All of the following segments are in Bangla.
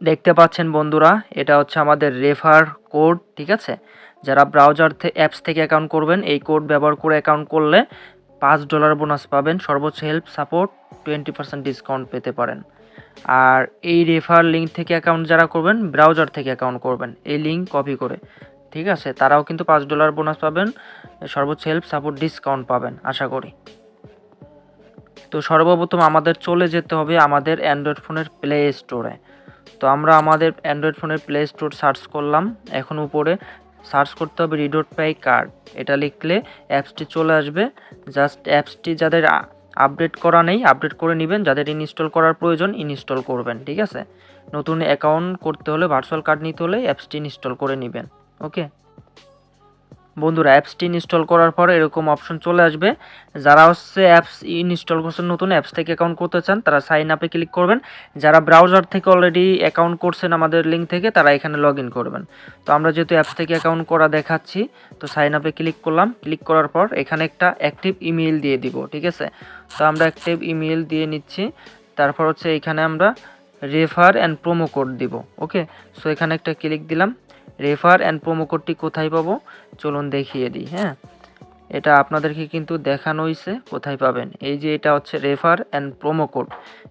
দেখতে পাচ্ছেন বন্ধুরা, এটা হচ্ছে আমাদের রেফার কোড ঠিক আছে? যারা ব্রাউজার অ্যাপস থেকে অ্যাকাউন্ট করবেন, এই কোড ব্যবহার করে অ্যাকাউন্ট করলে পাঁচ ডলার বোনাস পাবেন, সর্বোচ্চ help support twenty percent discount পেতে পারেন। আর এই রেফার লিঙ্ক থেকে অ্যাকাউন্ট যারা করবেন ব্রাউজার থেকে অ্যাকাউন্ট করবেন, এই লিঙ্ক কপি করে, ঠিক আছে? তারাও কিন্তু পাঁচ ডলার বোনাস পাবেন, সর্বোচ্চ হেল্প সাপোর্ট ডিসকাউন্ট পাবেন, আশা করি। তো সর্বপ্রথম আমাদের চলে যেতে হবে আমাদের অ্যান্ড্রয়েড ফোনের প্লে স্টোরে তো আমরা আমাদের অ্যান্ড্রয়েড ফোনের প্লে স্টোর সার্চ করলাম। এখন উপরে সার্চ করতে হবে রিডোট পাই কার্ড এটা লিখলে অ্যাপসটি চলে আসবে। জাস্ট অ্যাপসটি যাদের আপডেট করা নেই আপডেট করে নেবেন। যাদের ইনস্টল করার প্রয়োজন ইনস্টল করবেন, ঠিক আছে? নতুন অ্যাকাউন্ট করতে হলে ভার্চুয়াল কার্ড নিতে হলে অ্যাপসটি ইনস্টল করে নেবেন। ওকে বন্ধুরা অ্যাপসটি ইনস্টল করার পর এরকম অপশন চলে আসবে। যারা হচ্ছে অ্যাপস ইনস্টল করছেন, নতুন অ্যাপস থেকে অ্যাকাউন্ট করতে চান, তারা সাইন আপে ক্লিক করবেন। যারা ব্রাউজার থেকে অলরেডি অ্যাকাউন্ট করছেন আমাদের লিঙ্ক থেকে, তারা এখানে লগ করবেন। তো আমরা যেহেতু অ্যাপস থেকে অ্যাকাউন্ট করা দেখাচ্ছি, তো সাইন আপে ক্লিক করলাম। ক্লিক করার পর এখানে একটা অ্যাক্টিভ ইমেল দিয়ে দিব, ঠিক আছে? তো আমরা অ্যাক্টিভ ইমেল দিয়ে নিচ্ছি। তারপর হচ্ছে এখানে আমরা রেফার অ্যান্ড প্রোমো কোড দিব ওকে সো এখানে একটা ক্লিক দিলাম। রেফার অ্যান্ড প্রোমো কোডটি কোথায় পাবো? চলুন দেখিয়ে দিই হ্যাঁ? এটা আপনাদেরকে কিন্তু দেখানো হয়েছে কোথায় পাবেন? এই যে এটা হচ্ছে রেফার অ্যান্ড প্রোমো কোড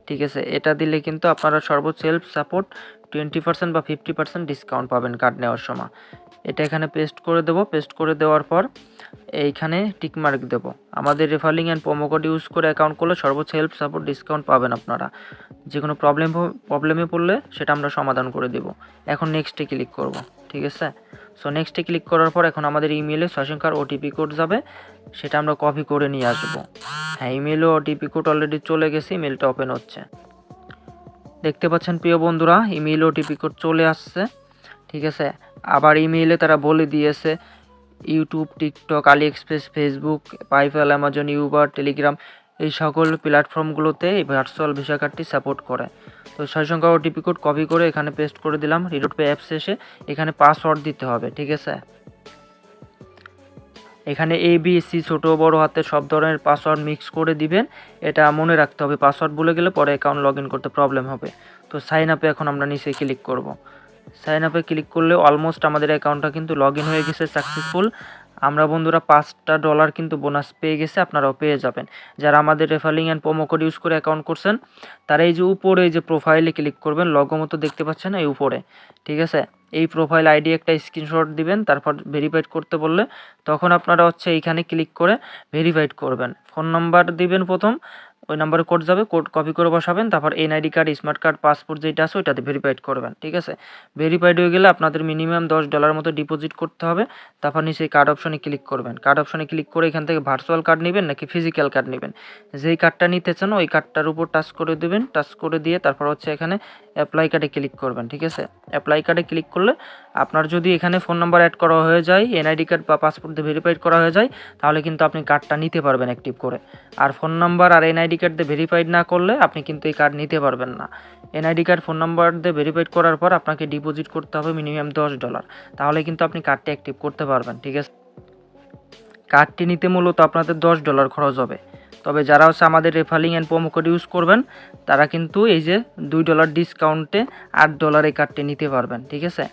ঠিক আছে? এটা দিলে কিন্তু আপনারা সর্বোচ্চ হেল্প সাপোর্ট টোয়েন্টি পার্সেন্ট বা ফিফটি পার্সেন্ট ডিসকাউন্ট পাবেন কার্ড নেওয়ার সময়। এটা এখানে পেস্ট করে দেবো পেস্ট করে দেওয়ার পর এইখানে টিকমার্ক দেব। আমাদের রেফারিং অ্যান্ড কোড ইউজ করে অ্যাকাউন্ট করলে সর্বোচ্চ হেল্প সাপোর্ট ডিসকাউন্ট পাবেন আপনারা। যে কোনো প্রবলেম প্রবলেমে পড়লে সেটা আমরা সমাধান করে দেব। এখন নেক্সটে ক্লিক করব। ঠিক আছে? সো নেক্সটে ক্লিক করার পর এখন আমাদের ইমেলে সশঙ্কার ওটিপি কোড যাবে। সেটা আমরা কপি করে নিয়ে আসব। হ্যাঁ ইমেলও ওটিপি কোড অলরেডি চলে গেছে ইমেলটা ওপেন হচ্ছে। দেখতে পাচ্ছেন প্রিয় বন্ধুরা ইমেল ওটিপি কোড চলে আসছে, ঠিক আছে? আবার ইমেইলে তারা বলে দিয়েছে YouTube TikTok AliExpress Facebook PayPal Amazon Uber Telegram এই সকল প্ল্যাটফর্মগুলোতে এই ভার্চুয়াল ভিসা কার্ডটি সাপোর্ট করে। তো ছয় সংখ্যা ওটিপি কোড কপি করে এখানে পেস্ট করে দিলাম রিডোট পে অ্যাপসে এসে এখানে পাসওয়ার্ড দিতে হবে, ঠিক আছে? এখানে এ বি সি ছোটো, বড় হাতে সব ধরনের পাসওয়ার্ড মিক্স করে দিবেন, এটা মনে রাখতে হবে পাসওয়ার্ড ভুলে গেলে পরে অ্যাকাউন্ট লগ করতে প্রবলেম হবে। তো সাইন আপে এখন আমরা নিচে ক্লিক করব। সাইন আপে ক্লিক করলে অলমোস্ট আমাদের অ্যাকাউন্টটা কিন্তু লগ হয়ে গেছে সাকসেসফুল আমরা বন্ধুরা পাঁচটা ডলার কিন্তু বোনাস পেয়ে গেছে, আপনারাও পেয়ে যাবেন। যারা আমাদের referring and promo code use করে অ্যাকাউন্ট করছেন, তারা এই যে উপরে এই যে প্রোফাইলে ক্লিক করবেন লগো মতো দেখতে পাচ্ছেন এই উপরে। ঠিক আছে? এই প্রোফাইল আইডি একটা স্ক্রিনশট দিবেন, তারপর ভেরিফাইড করতে বললে, তখন আপনারা হচ্ছে এইখানে ক্লিক করে ভেরিফাইড করবেন। ফোন নাম্বার দিবেন প্রথম ওই নাম্বারে কোড যাবে কোড কপি করে বসাবেন, তারপর NID card smart card passport যেটা আছে ওইটাতে ভেরিফাইড করবেন, ঠিক আছে? ভেরিফাইড হয়ে গেলে আপনাদের মিনিমাম দশ ডলার মতো ডিপোজিট করতে হবে, তারপর নিচে কার্ড অপশনে ক্লিক করবেন। কার্ড অপশনে ক্লিক করে এখান থেকে ভার্চুয়াল কার্ড নেবেন নাকি ফিজিক্যাল কার্ড নেবেন? যেই কার্ডটা নিতে চান ওই কার্ডটার উপর টাচ করে দেবেন টাচ করে দিয়ে তারপর হচ্ছে এখানে অ্যাপ্লাই কার্ডে ক্লিক করবেন, ঠিক আছে? অ্যাপ্লাই কার্ডে ক্লিক করলে আপনার যদি এখানে ফোন নাম্বার অ্যাড করা হয়ে যায় এনআইডি কার্ড বা পাসপোর্ট দিয়ে ভেরিফাইড করা হয়ে যায়, তাহলে কিন্তু আপনি কার্ডটা নিতে পারবেন অ্যাক্টিভ করে। আর ফোন নাম্বার আর এনআইডি কার্ড দিয়ে ভেরিফাইড না করলে আপনি কিন্তু এই কার্ড নিতে পারবেন না। এনআইডি কার্ড ফোন নাম্বার দিয়ে ভেরিফাইড করার পর আপনাকে ডিপোজিট করতে হবে মিনিমাম দশ ডলার তাহলে কিন্তু আপনি কার্ডটি অ্যাক্টিভ করতে পারবেন, ঠিক আছে? কার্ডটি নিতে মূলত আপনাদের দশ ডলার খরচ হবে। তবে যারা হচ্ছে আমাদের referring and promo code use করবেন, তারা কিন্তু এই যে দুই ডলার ডিসকাউন্টে আট ডলার এই কার্ডটি নিতে পারবেন, ঠিক আছে?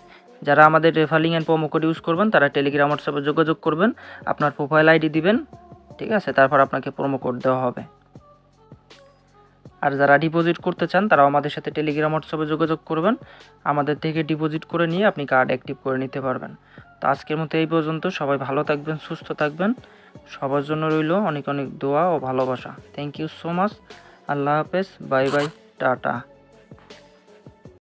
যারা আমাদের referring and promo code use করবেন, তারা টেলিগ্রাম হোয়াটসঅ্যাপে যোগাযোগ করবেন, আপনার প্রোফাইল আইডি দিবেন, ঠিক আছে? তারপর আপনাকে প্রোমো কোড দেওয়া হবে। আর যারা ডিপোজিট করতে চান, তারাও আমাদের সাথে টেলিগ্রাম হোয়াটসঅ্যাপে যোগাযোগ করবেন। আমাদের থেকে ডিপোজিট করে নিয়ে আপনি কার্ড অ্যাক্টিভ করে নিতে পারবেন। তো আজকের মতো এই পর্যন্ত। সবাই ভালো থাকবেন, সুস্থ থাকবেন। সবার জন্য রইল অনেক অনেক দোয়া ও ভালোবাসা। থ্যাংক ইউ সো মাচ আল্লাহ হাফেজ। Bye bye. টাটা।